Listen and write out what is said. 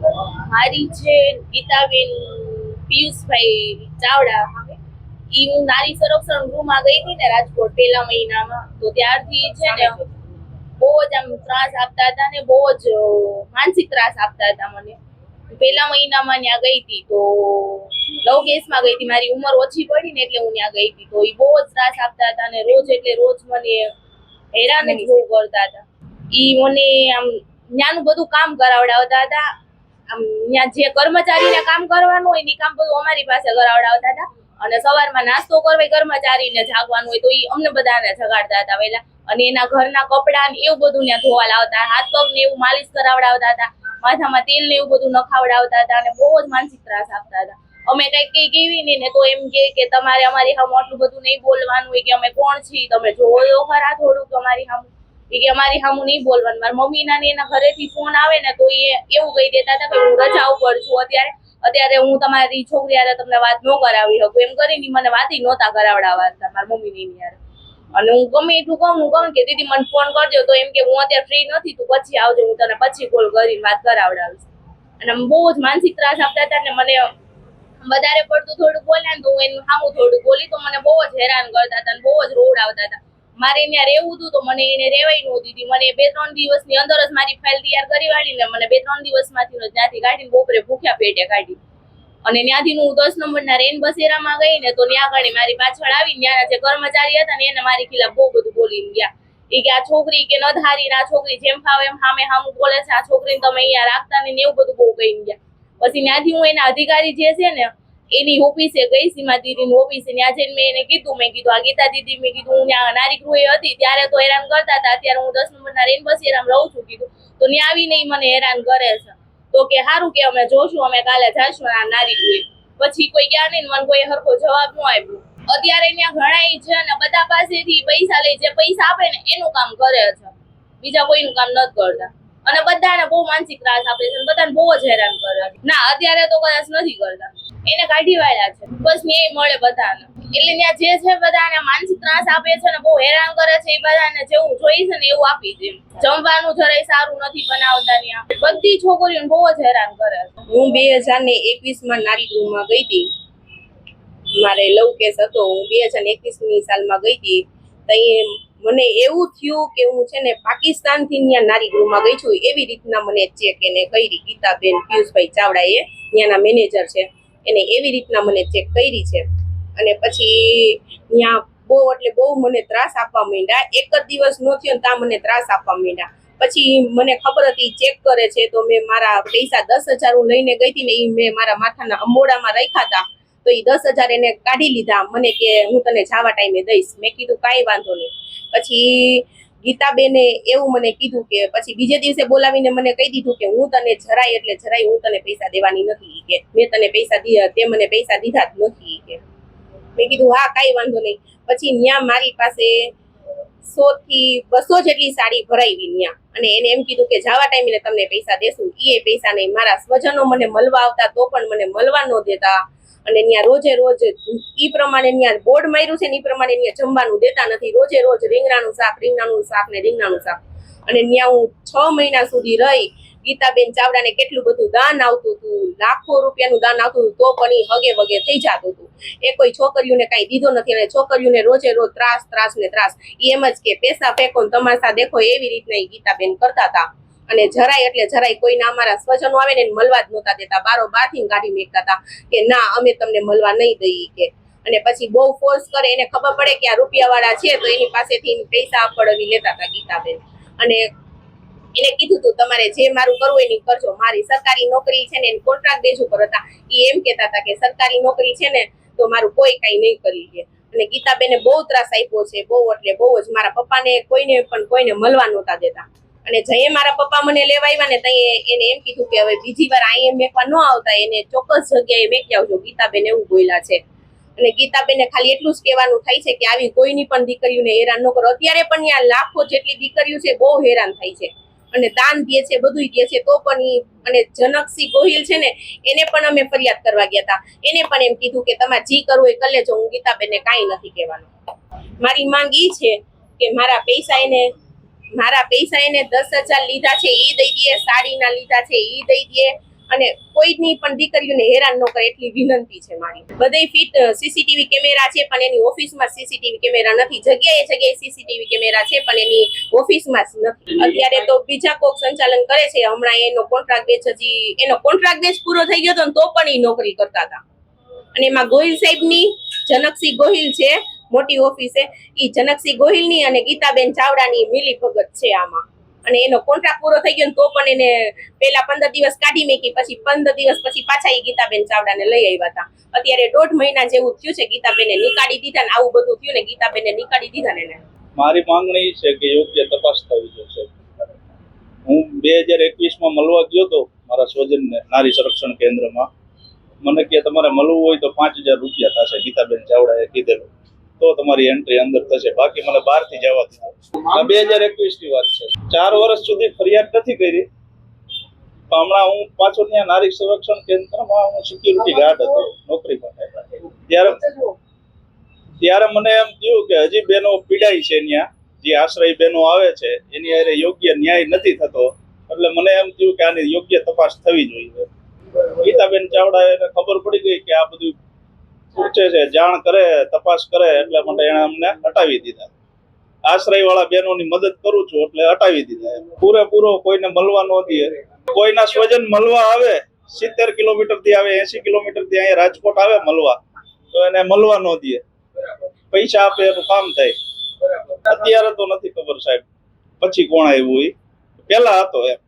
મારી છે ગીતાબેન પિયુષભાઈ ચાવડા ઈ હું નારી સંરક્ષણ ગૃહમાં ગઈ હતી ને રાજકોટ પહેલા મહિનામાં, તો ત્યારથી છે ને બહુ જ આમ ત્રાસ આપતા હતા ને બહુ જ માનસિક ત્રાસ આપતા હતા મને. પહેલા મહિનામાં ત્યાં ગઈ હતી, તો લવ કેસમાં ગઈ હતી. મારી ઉંમર ઓછી પડી ને એટલે હું ત્યાં ગઈ હતી. તો એ બહુ જ ત્રાસ આપતા હતા ને રોજ એટલે રોજ મને હેરાન જ બહુ કરતા હતા. ઈ મને આમ ત્યાંનું બધું કામ કરાવડાવતા હતા. ત્યાં જે કર્મચારીને કામ કરવાનું હોય એ કામ બધું અમારી પાસે કરાવડાવતા હતા. અને સવારમાં નાસ્તો કરવો કર્મચારીને જાગવાનું હોય, તો એ અમને બધાને જગાડતા હતા પહેલા અને એના ઘરના કપડા ને એવું બધું ત્યાં ધોવા લાવતા હાથ પગ ને એવું માલિશ કરાવડાવતા હતા. માથામાં તેલ ને એવું બધું નખાવડાવતા હતા અને બહુ જ માનસિક ત્રાસ આપતા હતા. અમે કઈ કઈ કેવી ને ને તો એમ કે તમારે અમારી સામે આટલું બધું નહીં બોલવાનું હોય કે અમે કોણ છીએ? તમે જોવો ખરા થોડુંક અમારી સામે કે અમારી સામું નહીં બોલવાનું. મારા મમ્મી ના એના ઘરેથી ફોન આવે ને તો એ એવું કહી દેતા હતા કે હું રજા ઉપર છું અત્યારે. અત્યારે હું તમારી છોકરી હારે તમને વાત ન કરાવી શકું. એમ કરીને મને વાત નહોતા કરાવડાવવા હતા મારા મમ્મી ની યાર અને હું ગમે એટલું કહું, હું કહું કે દીદી મને ફોન કરજો. તો એમ કે હું અત્યારે ફ્રી નથી, તું પછી આવજો, હું તને પછી કોલ કરીને વાત કરાવડાવીશ. અને બહુ જ માનસિક ત્રાસ આપતા હતા ને મને વધારે પડતું થોડું બોલ્યા ને તો હું એનું સામું થોડું બોલી તો મને બહુ જ હેરાન કરતા હતા અને બહુ જ રોડ આવતા હતા. મારે ત્યાં રહેવું હતું તો મને એને રહેવાય નહોતી દીધી. મને બે ત્રણ દિવસની અંદર જ મારી ફાઇલ તૈયાર કરી વાળીને મને બે ત્રણ દિવસમાંથી ત્યાંથી કાઢીને બપોરે ભૂખ્યા પેટે કાઢી. અને ત્યાંથી હું દસ નંબરના રેન બસેરામાં ગઈ ને તો ત્યાં આગળ મારી પાછળ આવી ત્યાંના જે કર્મચારી હતા ને એને મારી ખિલાફ બહુ બધું બોલીને ગયા. એ કે આ છોકરી કે ન ધારી આ છોકરી જેમ ફાવે એમ સામે સામું બોલે છે. આ છોકરીને તમે અહીંયા રાખતા ને એવું બધું બહુ કહી ગયા. પછી ત્યાંથી હું એના અધિકારી જે છે ને એની ઓફિસે ગઈ સીમા દીદીની ઓફિસે. ત્યાં જઈને મેં એને કીધું, મેં કીધું, આ ગીતા દીદી, મેં કીધું, હું ત્યાં નારી ગૃહે હતી, ત્યારે તો હેરાન કરતા હતા. અત્યારે હું દસ નંબરના રેન બસેરામ રહું છું, કીધું. તો ત્યાં આવીને મને હેરાન કરે છે. તો કે સારું કે અમે જોશું, અમે કાલે જાશું આ નારી ગૃહે. પછી કોઈ ગયા નહીં મને કોઈ હરખો જવાબ ન આપ્યો. અત્યારે ત્યાં ઘણા છે ને બધા પાસેથી પૈસા લઈ જે પૈસા આપે ને એનું કામ કરે છે. બીજા કોઈનું કામ નથી કરતા. અને બધાને બહુ માનસિક ત્રાસ આપે છે અને બધાને બહુ જ હેરાન કરે છે. ના, અત્યારે તો કદાચ નથી કરતા. એને કાઢી વાળ્યા છે. બસ ન્યાય મળે બધાને. એટલે ત્યાં જે છે બધાને માનસિક ત્રાસ આપે છે ને બહુ હેરાન કરે છે એ બધાને જેવું જોઈ છે ને એવું આપી દે. જમવાનું જરાય સારું નથી બનાવતા ત્યાં. બધી છોકરીઓને બહુ જ હેરાન કરે છે. હું બે હજાર ને એકવીસમાં નારી ગૃહમાં ગઈ હતી. મારે લવ કેસ હતો. હું બે હજાર એકવીસની સાલમાં ગઈ હતી. તઈ મને એવું થયું કે હું છે ને પાકિસ્તાનથી ત્યાં નારી ગૃહમાં ગઈ છું. એવી રીતના મને ચેક એને કરી. ગીતાબેન પિયુષભાઈ ચાવડા એ ત્યાંના મેનેજર છે. એને એવી રીતના મને ચેક કરી છે. અને પછી ત્યાં બહુ, એટલે બહુ મને ત્રાસ આપવા માંડ્યા. એક જ દિવસ ન થયો ત્યાં મને ત્રાસ આપવા માંડ્યા. પછી મને ખબર હતી ચેક કરે છે તો મેં મારા પૈસા દસ હજાર હું લઈને ગઈ હતી ને એ મેં મારા માથાના અંબોડામાં રાખ્યા હતા. તો એ દસ હજાર એને કાઢી લીધા. મને કે હું તને જાવા ટાઈમે દઈશ. મેં કીધું કાંઈ વાંધો નહીં. પછી ગીતાબેને એવું મને કીધું કે પછી બીજે દિવસે બોલાવીને મને કહી દીધું કે હું તને જરાય એટલે જરાય હું તને પૈસા દેવાની નથી કે. મેં તને પૈસા દીધા તે મને પૈસા દીધા જ નથી કે. મેં કીધું, હા, કાંઈ વાંધો નહીં. પછી ન્યા મારી પાસે સો થી બસો જેટલી સાડી ભરાવી ત્યાં અને એને એમ કીધું કે જવા ટાઈમે તમને પૈસા દેશું. એ પૈસા નહીં, મારા સ્વજનો મને મળવા આવતા તો પણ મને મળવા ન દેતા. અને ત્યાં રોજે રોજ ઈ પ્રમાણે ત્યાં બોર્ડ માર્યું છે ને ઈ પ્રમાણે ત્યાં જમવાનું દેતા નથી. રોજે રોજ રીંગણાનું શાક રીંગણાનું શાક ને રીંગણાનું શાક. અને ત્યાં હું છ મહિના સુધી રહી. ગીતાબેન ચાવડાને કેટલું બધું દાન આવતું હતું, લાખો રૂપિયાનું દાન આવતું હતું, તો પણ હગે વગે થઈ જતું હતું. એ કોઈ છોકરીઓને કાંઈ દીધો નથી અને છોકરીઓને રોજે રોજ ત્રાસ ત્રાસ ને ત્રાસ. એમ જ કે પૈસા ફેંકો તમાશા દેખો એવી રીતના એ ગીતાબેન કરતા હતા. અને જરાય એટલે જરાય કોઈના અમારા સ્વજનો આવે ને મળવા જ નહોતા દેતા. બારો બારથી કાઢી મેકતા હતા કે ના, અમે તમને મળવા નહીં દઈએ કે. અને પછી બહુ ફોર્સ કરે, એને ખબર પડે કે આ રૂપિયા વાળા છે, તો એની પાસેથી પૈસા પડવી લેતા હતા ગીતાબેન. અને એને કીધું તું, તમારે જે મારું કરવું એની કરજો. મારી સરકારી નોકરી છે ને એને કોન્ટ્રાક્ટ બેઝ ઉપર હતા. એ એમ કહેતા હતા કે, સરકારી નોકરી છે ને તો મારું કોઈ કાંઈ નહીં કરી લે. અને ગીતાબેને બહુ ત્રાસ આપ્યો છે, બહુ, એટલે બહુ જ મારા પપ્પાને કોઈને પણ કોઈને મળવા નહોતા દેતા. અને જઈએ મારા પપ્પા મને લેવા આવ્યા ને ત્યાં એને એમ કીધું કે, હવે બીજી વાર અહીંયા મેકવા ન આવતા, એને ચોક્કસ જગ્યાએ મેકી આવજો. ગીતાબેન એવું બોલ્યા છે. અને ગીતાબેને ખાલી એટલું જ કહેવાનું થાય છે કે આવી કોઈની પણ દીકરીઓને હેરાન ન કરો. અત્યારે પણ ત્યાં લાખો જેટલી દીકરીઓ છે બહુ હેરાન થાય છે. અને દાન દે છે બધું દે છે, તો પણ ઈ અને જનકસિંહ ગોહિલ છે ને, એને પણ અમે ફરિયાદ કરવા ગયા હતા એને પણ એમ કીધું કે તમારે જી કરવું એ કરી લેજો, હું ગીતાબેનને કાંઈ નથી કહેવાનું. મારી માંગ ઈ છે કે મારા પૈસા એને, મારા પૈસા એને દસ હજાર લીધા છે એ દઈ દે સાડીના લીધા છે એ દઈ દે અને કોઈની પણ દીકરીઓને હેરાન ન કરે એટલી વિનંતી છે મારી. બધે ફિટ સીસીટીવી કેમેરા છે, પણ એની ઓફિસમાં સીસીટીવી કેમેરા નથી. જગ્યાએ જગ્યાએ સીસીટીવી કેમેરા છે, પણ એની ઓફિસમાં જ નથી. અત્યારે તો બીજા કોક સંચાલન કરે છે, હમણાં એનો કોન્ટ્રાક્ટ બેચ હજી, એનો કોન્ટ્રાક્ટ બેચ પૂરો થઈ ગયો હતો તો પણ એ નોકરી કરતા હતા. અને એમાં ગોહિલ સાહેબની, જનકસિંહ ગોહિલ છે, મોટી ઓફિસે એ જનકસિંહ ગોહિલની અને ગીતાબેન ચાવડાની મિલી ભગત છે આમાં. અને એનો કોન્ટ્રાક્ટ પૂરો થઈ ગયો તો પણ એને પેલા પંદર દિવસ કાઢી મેકી, પછી પંદર દિવસ પછી પાછા એ ગીતાબેન ચાવડાને લઈ આવ્યા હતા. અત્યારે દોઢ મહિના જેવું થયું છે ગીતાબેને નીકાળી દીધા ને આવું બધું થયું ને ગીતાબેને નીકાળી દીધા ને મારી માંગણી છે કે યોગ્ય તપાસ થવી જોઈએ હું બે હજાર એકવીસમાં મળવા ગયો હતો મારા સ્વજનને નારી સંરક્ષણ કેન્દ્રમાં. મને કે તમારે મળવું હોય તો પાંચ હજાર રૂપિયા થશે, ગીતાબેન ચાવડાએ કીધેલું. તો તમારી એન્ટ્રી અંદર થશે. બાકી મને બહારથી જવા દીધું બે હજાર એકવીસની વાત છે. ચાર વર્ષ સુધી ફરિયાદ નથી કરી. હમણાં હું પાછો ત્યાં નારી સંરક્ષણ કેન્દ્રમાં હું સિક્યુરિટી ગાર્ડ હતો, નોકરી માટે ત્યારે ત્યારે મને એમ થયું કે હજી બેનો પીડાય છે ત્યાં, જે આશ્રય બેનો આવે છે, એની અરે યોગ્ય ન્યાય નથી થતો. એટલે મને એમ થયું કે આની યોગ્ય તપાસ થવી જોઈએ. ગીતાબેન ચાવડા એને ખબર પડી ગઈ કે આ બધું પૂછે છે, જાણ કરે, તપાસ કરે, એટલે માટે એને અમને હટાવી દીધા. આશ્રય વાળા બહેનોની મદદ કરું છું એટલે હટાવી દીધા. પૂરેપૂરો કોઈને મળવા ન દે. કોઈના સ્વજન મળવા આવે, સિત્તેર કિલોમીટરથી આવે, એસી કિલોમીટરથી અહીંયા રાજકોટ આવે મળવા, તો એને મળવા ન દે. પૈસા આપે એનું કામ થાય. અત્યારે તો નથી ખબર સાહેબ. પછી કોણ આવ્યું એ? પેલા હતો એમ.